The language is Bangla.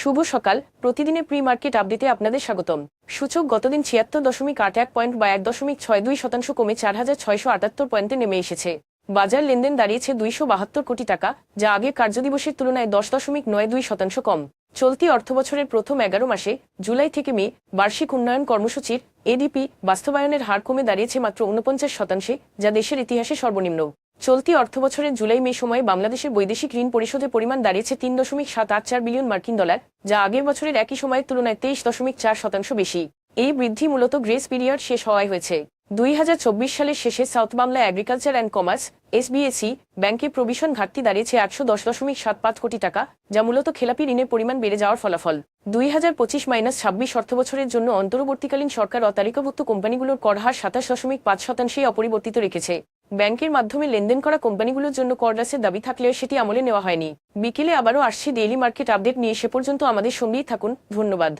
শুভ সকাল। প্রতিদিনের প্রি মার্কেট আপডেটে আপনাদের স্বাগতম। সূচক গতদিন ছিয়াত্তর দশমিক আট এক পয়েন্ট বা এক দশমিক ছয় দুই শতাংশ কমে চার হাজার ছয়শো আটাত্তর পয়েন্টে নেমে এসেছে। বাজার লেনদেন দাঁড়িয়েছে দুইশো বাহাত্তর কোটি টাকা, যা আগে কার্যদিবসের তুলনায় দশ দশমিক নয় দুই শতাংশ কম। চলতি অর্থবছরের প্রথম এগারো মাসে, জুলাই থেকে মে, বার্ষিক উন্নয়ন কর্মসূচির এডিপি বাস্তবায়নের হার কমে দাঁড়িয়েছে মাত্র উনপঞ্চাশ শতাংশে, যা দেশের ইতিহাসে সর্বনিম্ন। চলতি অর্থবছরের জুলাই মে সময়ে বাংলাদেশের বৈদেশিক ঋণ পরিশোধের পরিমাণ দাঁড়িয়েছে তিন দশমিক সাত আট চার বিলিয়ন মার্কিন ডলার, যা আগের বছরের একই সময়ের তুলনায় তেইশ দশমিক চার শতাংশ বেশি। এই বৃদ্ধি মূলত গ্রেস পিরিয়ড শেষ হওয়ায় হয়েছে। দুই হাজার চব্বিশ সালের শেষে south Bangla agriculture and commerce SBAC ব্যাংকের প্রভিশন ঘাটতি দাঁড়িয়েছে আটশো দশ দশমিক সাত পাঁচ কোটি টাকা, যা মূলত খেলাপি ঋণের পরিমাণ বেড়ে যাওয়ার ফলাফল। দুই হাজার পঁচিশ মাইনাস ছাব্বিশ অর্থবছরের জন্য অন্তর্বর্তীকালীন সরকার অতালিকাভুক্ত কোম্পানিগুলোর কর হার সাতাশ দশমিক পাঁচ শতাংশেই অপরিবর্তিত রেখেছে। ব্যাংকের মাধ্যমে লেনদেন করা কোম্পানিগুলোর জন্য করলাসের দাবি থাকলেও সেটি আমলে নেওয়া হয়নি। বিকেলে আবারও আসছে ডেইলি মার্কেট আপডেট নিয়ে সে পর্যন্ত আমাদের সঙ্গেই থাকুন। ধন্যবাদ।